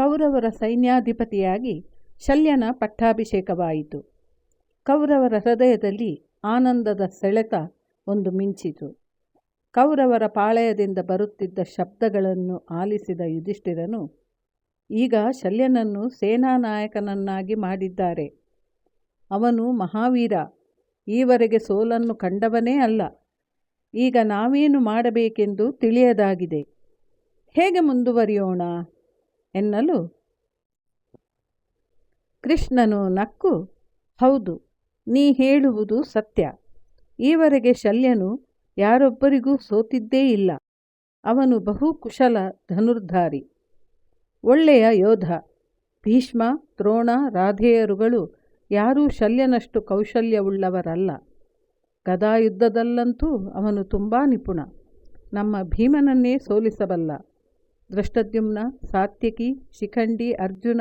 ಕೌರವರ ಸೈನ್ಯಾಧಿಪತಿಯಾಗಿ ಶಲ್ಯನ ಪಟ್ಟಾಭಿಷೇಕವಾಯಿತು. ಕೌರವರ ಹೃದಯದಲ್ಲಿ ಆನಂದದ ಸೆಳೆತ ಒಂದು ಮಿಂಚಿತು. ಕೌರವರ ಪಾಳಯದಿಂದ ಬರುತ್ತಿದ್ದ ಶಬ್ದಗಳನ್ನು ಆಲಿಸಿದ ಯುಧಿಷ್ಠಿರನು, ಈಗ ಶಲ್ಯನನ್ನು ಸೇನಾನಾಯಕನನ್ನಾಗಿ ಮಾಡಿದ್ದಾರೆ. ಅವನು ಮಹಾವೀರ, ಈವರೆಗೆ ಸೋಲನ್ನು ಕಂಡವನೇ ಅಲ್ಲ. ಈಗ ನಾವೇನು ಮಾಡಬೇಕೆಂದು ತಿಳಿಯದಾಗಿದೆ. ಹೇಗೆ ಮುಂದುವರಿಯೋಣ? ಎನ್ನಲು? ಕೃಷ್ಣನು ನಕ್ಕು, ಹೌದು, ನೀ ಹೇಳುವುದು ಸತ್ಯ. ಈವರೆಗೆ ಶಲ್ಯನು ಯಾರೊಬ್ಬರಿಗೂ ಸೋತಿದ್ದೇ ಇಲ್ಲ. ಅವನು ಬಹು ಕುಶಲ ಧನುರ್ಧಾರಿ, ಒಳ್ಳೆಯ ಯೋಧ. ಭೀಷ್ಮ, ದ್ರೋಣ, ರಾಧೇಯರುಗಳು ಯಾರೂ ಶಲ್ಯನಷ್ಟು ಕೌಶಲ್ಯವುಳ್ಳವರಲ್ಲ. ಗದಾಯುದ್ಧದಲ್ಲಂತೂ ಅವನು ತುಂಬ ನಿಪುಣ. ನಮ್ಮ ಭೀಮನನ್ನೇ ಸೋಲಿಸಬಲ್ಲ. ದೃಷ್ಟದ್ಯುಮ್ನ ಸಾತ್ಯಕಿ, ಶಿಖಂಡಿ, ಅರ್ಜುನ,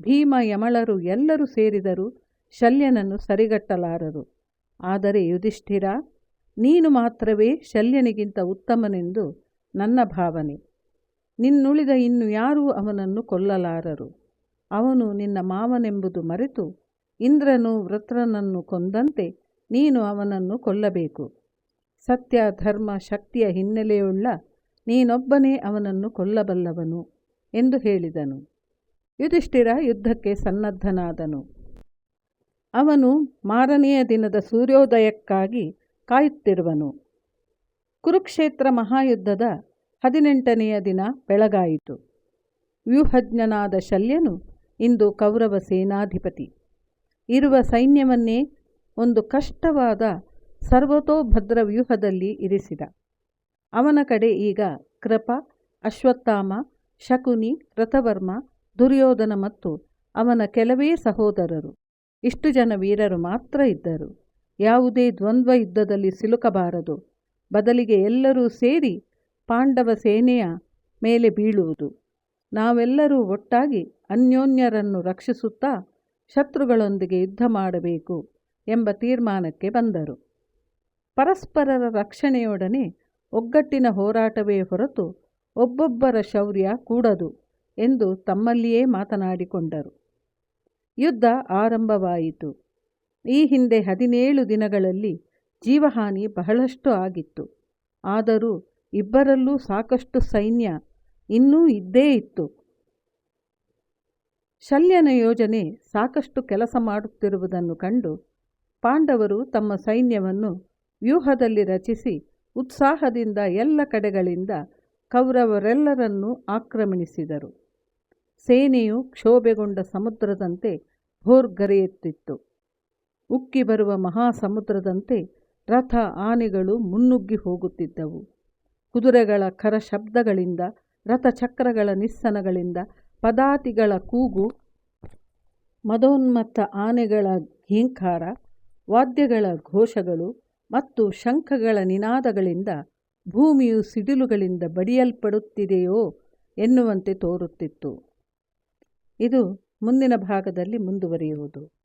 ಭೀಮ, ಯಮಳರು ಎಲ್ಲರೂ ಸೇರಿದರು ಶಲ್ಯನನ್ನು ಸರಿಗಟ್ಟಲಾರರು. ಆದರೆ ಯುಧಿಷ್ಠಿರ, ನೀನು ಮಾತ್ರವೇ ಶಲ್ಯನಿಗಿಂತ ಉತ್ತಮನೆಂದು ನನ್ನ ಭಾವನೆ. ನಿನ್ನುಳಿದ ಇನ್ನು ಯಾರೂ ಅವನನ್ನು ಕೊಲ್ಲಲಾರರು. ಅವನು ನಿನ್ನ ಮಾವನೆಂಬುದು ಮರೆತು ಇಂದ್ರನು ವೃತ್ರನನ್ನು ಕೊಂದಂತೆ ನೀನು ಅವನನ್ನು ಕೊಲ್ಲಬೇಕು. ಸತ್ಯ, ಧರ್ಮ, ಶಕ್ತಿಯ ಹಿನ್ನೆಲೆಯುಳ್ಳ ನೀನೊಬ್ಬನೇ ಅವನನ್ನು ಕೊಲ್ಲಬಲ್ಲವನು ಎಂದು ಹೇಳಿದನು. ಯುಧಿಷ್ಠಿರ ಯುದ್ಧಕ್ಕೆ ಸನ್ನದ್ಧನಾದನು. ಅವನು ಮಾರನೆಯ ದಿನದ ಸೂರ್ಯೋದಯಕ್ಕಾಗಿ ಕಾಯುತ್ತಿರುವನು. ಕುರುಕ್ಷೇತ್ರ ಮಹಾಯುದ್ಧದ ಹದಿನೆಂಟನೆಯ ದಿನ ಬೆಳಗಾಯಿತು. ವ್ಯೂಹಜ್ಞನಾದ ಶಲ್ಯನು ಇಂದು ಕೌರವ ಸೇನಾಧಿಪತಿ. ಇರುವ ಸೈನ್ಯವನ್ನೇ ಒಂದು ಕಷ್ಟವಾದ ಸರ್ವತೋಭದ್ರ ವ್ಯೂಹದಲ್ಲಿ ಇರಿಸಿದ. ಅವನ ಕಡೆ ಈಗ ಕೃಪ, ಅಶ್ವತ್ಥಾಮ, ಶಕುನಿ, ರಥವರ್ಮ, ದುರ್ಯೋಧನ ಮತ್ತು ಅವನ ಕೆಲವೇ ಸಹೋದರರು. ಇಷ್ಟು ಜನ ವೀರರು ಮಾತ್ರ ಇದ್ದರು. ಯಾವುದೇ ದ್ವಂದ್ವ ಯುದ್ಧದಲ್ಲಿ ಸಿಲುಕಬಾರದು. ಬದಲಿಗೆ ಎಲ್ಲರೂ ಸೇರಿ ಪಾಂಡವ ಸೇನೆಯ ಮೇಲೆ ಬೀಳುವುದು. ನಾವೆಲ್ಲರೂ ಒಟ್ಟಾಗಿ ಅನ್ಯೋನ್ಯರನ್ನು ರಕ್ಷಿಸುತ್ತಾ ಶತ್ರುಗಳೊಂದಿಗೆ ಯುದ್ಧ ಮಾಡಬೇಕು ಎಂಬ ತೀರ್ಮಾನಕ್ಕೆ ಬಂದರು. ಪರಸ್ಪರರ ರಕ್ಷಣೆಯೊಡನೆ ಒಗ್ಗಟ್ಟಿನ ಹೋರಾಟವೇ ಹೊರತು ಒಬ್ಬೊಬ್ಬರ ಶೌರ್ಯ ಕೂಡದು ಎಂದು ತಮ್ಮಲ್ಲಿಯೇ ಮಾತನಾಡಿಕೊಂಡರು. ಯುದ್ಧ ಆರಂಭವಾಯಿತು. ಈ ಹಿಂದೆ ಹದಿನೇಳು ದಿನಗಳಲ್ಲಿ ಜೀವಹಾನಿ ಬಹಳಷ್ಟು ಆಗಿತ್ತು. ಆದರೂ ಇಬ್ಬರಲ್ಲೂ ಸಾಕಷ್ಟು ಸೈನ್ಯ ಇನ್ನೂ ಇದ್ದೇ ಇತ್ತು. ಶಲ್ಯನ ಯೋಜನೆ ಸಾಕಷ್ಟು ಕೆಲಸ ಮಾಡುತ್ತಿರುವುದನ್ನು ಕಂಡು ಪಾಂಡವರು ತಮ್ಮ ಸೈನ್ಯವನ್ನು ವ್ಯೂಹದಲ್ಲಿ ರಚಿಸಿ ಉತ್ಸಾಹದಿಂದ ಎಲ್ಲ ಕಡೆಗಳಿಂದ ಕೌರವರೆಲ್ಲರನ್ನೂ ಆಕ್ರಮಣಿಸಿದರು ಸೇನೆಯು ಕ್ಷೋಭೆಗೊಂಡ ಸಮುದ್ರದಂತೆ ಭೋರ್ಗರೆಯುತ್ತಿತ್ತು ಉಕ್ಕಿ ಬರುವ ಮಹಾಸಮುದ್ರದಂತೆ ರಥ ಆನೆಗಳು ಮುನ್ನುಗ್ಗಿ ಹೋಗುತ್ತಿದ್ದವು. ಕುದುರೆಗಳ ಖರ ಶಬ್ದಗಳಿಂದ ರಥಚಕ್ರಗಳ ನಿಸ್ಸನಗಳಿಂದ, ಪದಾತಿಗಳ ಕೂಗು, ಮದೋನ್ಮತ್ತ ಆನೆಗಳ ಘೀಂಕಾರ ವಾದ್ಯಗಳ ಘೋಷಗಳು ಮತ್ತು ಶಂಖಗಳ ನಿನಾದಗಳಿಂದ ಭೂಮಿಯು ಸಿಡಿಲುಗಳಿಂದ ಬಡಿಯಲ್ಪಡುತ್ತಿದೆಯೋ ಎನ್ನುವಂತೆ ತೋರುತ್ತಿತ್ತು. ಇದು ಮುಂದಿನ ಭಾಗದಲ್ಲಿ ಮುಂದುವರಿಯುವುದು.